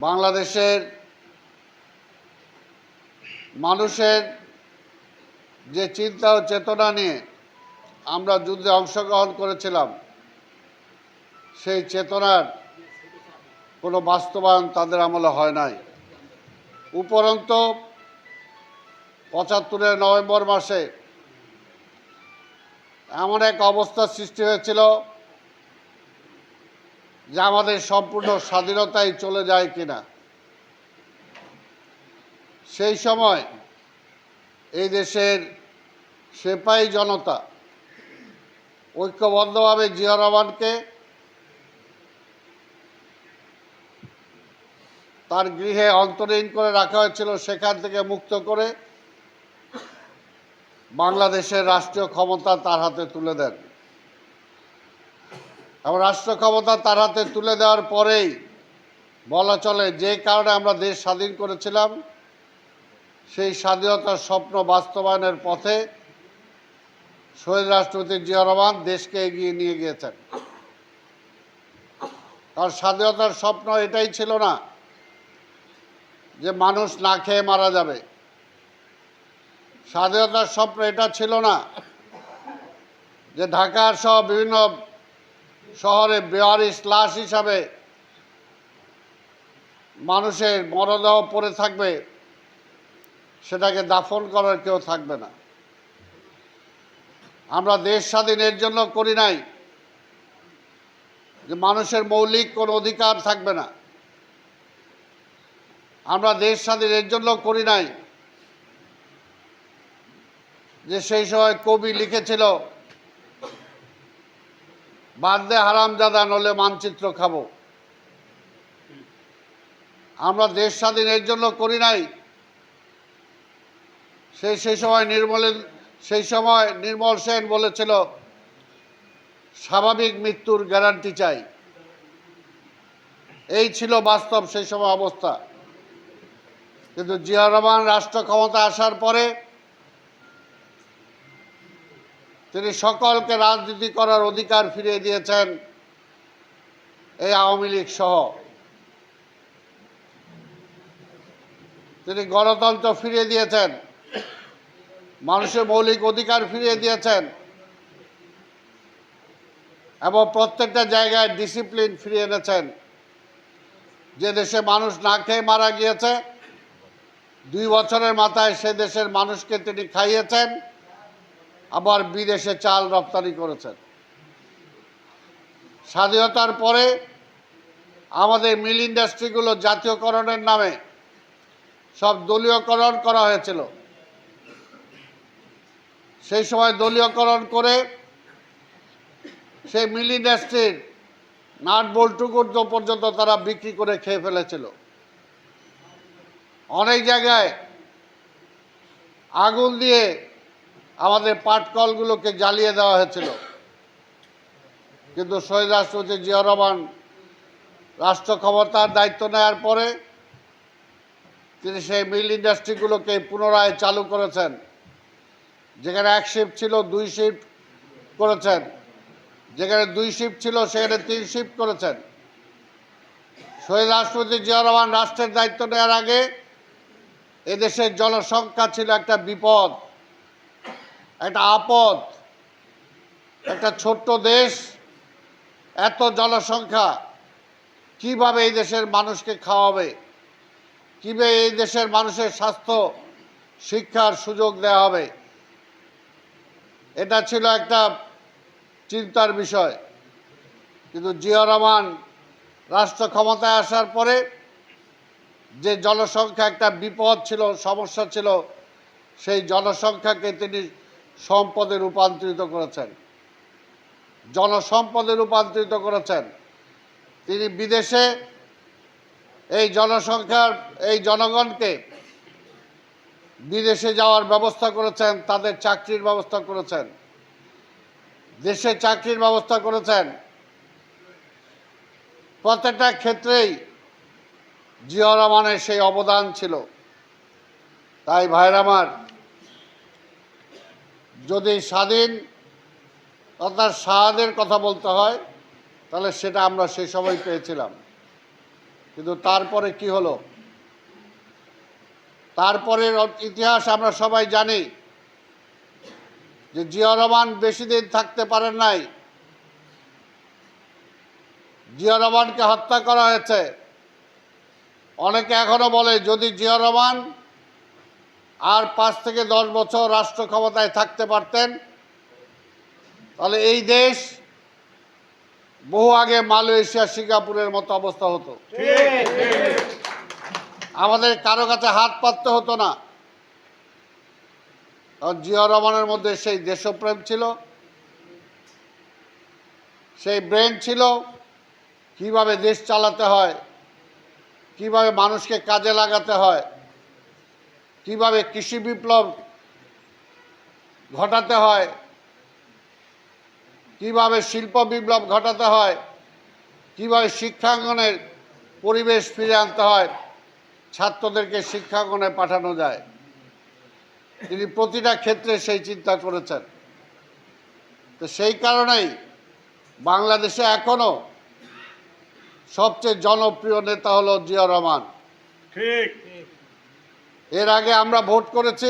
বাংলাদেশের মানুষের যে চিন্তা ও চেতনা নিয়ে আমরা যুদ্ধে অংশগ্রহণ করেছিলাম, সেই চেতনার কোনো বাস্তবায়ন তাদের আমলে হয় নাই। উপরন্ত পঁচাত্তরের নভেম্বর মাসে এমন এক অবস্থার সৃষ্টি হয়েছিল যে আমাদের সম্পূর্ণ স্বাধীনতাই চলে যায় কিনা। সেই সময় এই দেশের সেপাই জনতা ঐক্যবদ্ধভাবে জিয়া রহমানকে তার গৃহে অন্তরীণ করে রাখা হয়েছিল, সেখান থেকে মুক্ত করে বাংলাদেশের রাষ্ট্রীয় ক্ষমতা তার হাতে তুলে দেন। এবং রাষ্ট্র ক্ষমতা তার হাতে তুলে দেওয়ার পরেই বলা চলে, যে কারণে আমরা দেশ স্বাধীন করেছিলাম, সেই স্বাধীনতার স্বপ্ন বাস্তবায়নের পথে শহীদ রাষ্ট্রপতি জিয়া রহমান দেশকে এগিয়ে নিয়ে গিয়েছেন। কারণ স্বাধীনতার স্বপ্ন এটাই ছিল না যে মানুষ না খেয়ে মারা যাবে। স্বাধীনতার স্বপ্ন এটা ছিল না যে ঢাকার সহ বিভিন্ন শহরে বেয়ারিশ লাশ হিসাবে মানুষের মরদেহ পড়ে থাকবে, সেটাকে দাফন করার কেউ থাকবে না। আমরা দেশ স্বাধীনের জন্য করি নাই, যে মানুষের মৌলিক কোনো অধিকার থাকবে না। আমরা দেশ স্বাধীনের জন্য করি নাই, যে সেই সময় কবি লিখেছিল বাদে হারামজাদা নলে মানচিত্র খাব। আমরা দেশ স্বাধীনের জন্য করি নাই। সেই সেই সময় নির্মলের সেই সময় নির্মল সেন বলেছিল, স্বাভাবিক মৃত্যুর গ্যারান্টি চাই। এই ছিল বাস্তব সেই সময় অবস্থা। কিন্তু জিয়া রহমান রাষ্ট্র ক্ষমতা আসার পরে তিনি সকলকে রাজনীতি করার অধিকার ফিরিয়ে দিয়েছেন, এই আওয়ামী লীগ সহ। তিনি গণতন্ত্র ফিরিয়ে দিয়েছেন, মানুষের মৌলিক অধিকার ফিরিয়ে দিয়েছেন, এবং প্রত্যেকটা জায়গায় ডিসিপ্লিন ফিরিয়ে এনেছেন। যে দেশে মানুষ না খেয়ে মারা গিয়েছে, দুই বছরের মাথায় সে দেশের মানুষকে তিনি খাইয়েছেন। আবার বিদেশে চাল রপ্তানি করেছেন। স্বাধীনতার পরে আমাদের মিল ইন্ডাস্ট্রিগুলো জাতীয়করণের নামে সব দলীয়করণ করা হয়েছিল। সেই সময় দলীয়করণ করে সেই মিল ইন্ডাস্ট্রির নাট বল্টুকুর পর্যন্ত তারা বিক্রি করে খেয়ে ফেলেছিল। অনেক জায়গায় আগুন দিয়ে আমাদের পাটকলগুলোকে জ্বালিয়ে দেওয়া হয়েছিল। কিন্তু শহীদ রাষ্ট্রপতি জিয়া রহমান রাষ্ট্র ক্ষমতার দায়িত্ব নেওয়ার পরে তিনি সেই মিল ইন্ডাস্ট্রিগুলোকে পুনরায় চালু করেছেন, যেখানে এক শিফট ছিল, দুই শিফট করেছেন। যেখানে দুই শিফট ছিল, সেখানে তিন শিফট করেছেন। শহীদ রাষ্ট্রপতি জিয়া রহমান রাষ্ট্রের দায়িত্ব নেওয়ার আগে এদেশের জনসংখ্যা ছিল একটা বিপদ। একটা আপদ, একটা ছোট্ট দেশ, এত জনসংখ্যা, কীভাবে এই দেশের মানুষকে খাওয়াবে? কীভাবে এই দেশের মানুষের স্বাস্থ্য, শিক্ষার সুযোগ দেওয়া হবে? এটা ছিল একটা চিন্তার বিষয়। কিন্তু জিয়া রহমান রাষ্ট্র ক্ষমতায় আসার পরে যে জনসংখ্যা একটা বিপদ ছিল, সমস্যা ছিল, সেই জনসংখ্যাকে তিনি সম্পদে রূপান্তরিত করেছেন। জনসম্পদে রূপান্তরিত করেছেন। তিনি বিদেশে এই জনসংখ্যার, এই জনগণকে বিদেশে যাওয়ার ব্যবস্থা করেছেন, তাদের চাকরির ব্যবস্থা করেছেন। দেশে চাকরির ব্যবস্থা করেছেন। প্রত্যেকটা ক্ষেত্রেই জিয়া রহমানের সেই অবদান ছিল। তাই ভাইর আমার যদি স্বাধীন অর্থাৎ শাহাদের কথা বলতে হয়, তাহলে সেটা আমরা সেই সময় পেয়েছিলাম। কিন্তু তারপরে কি হলো? তারপরের ইতিহাস আমরা সবাই জানি যে জিয়া রহমান বেশি দিন থাকতে পারেন নাই। জিয়া রহমানকে হত্যা করা হয়েছে। অনেকে এখনও বলে, যদি জিয়া রহমান আর পাঁচ থেকে দশ বছর রাষ্ট্র ক্ষমতায় থাকতে পারতেন, তাহলে এই দেশ বহু আগে মালয়েশিয়া, সিঙ্গাপুরের মতো অবস্থা হতো। আমাদের কারও কাছে হাত পাততে হতো না। জিয়া রহমানের মধ্যে সেই দেশপ্রেম ছিল, সেই ব্রেন ছিল, কীভাবে দেশ চালাতে হয়, কীভাবে মানুষকে কাজে লাগাতে হয়। কীভাবে কৃষি বিপ্লব ঘটাতে হয়, কীভাবে শিল্প বিপ্লব ঘটাতে হয়, কীভাবে শিক্ষাঙ্গনের পরিবেশ ফিরে আনতে হয়, ছাত্রদেরকে শিক্ষাঙ্গনে পাঠানো যায়। তিনি প্রতিটা ক্ষেত্রে সেই চিন্তা করেছেন। তো সেই কারণেই বাংলাদেশে এখনও সবচেয়ে জনপ্রিয় নেতা হলো জিয়া রহমান। ঠিক। এর আগে আমরা ভোট করেছি।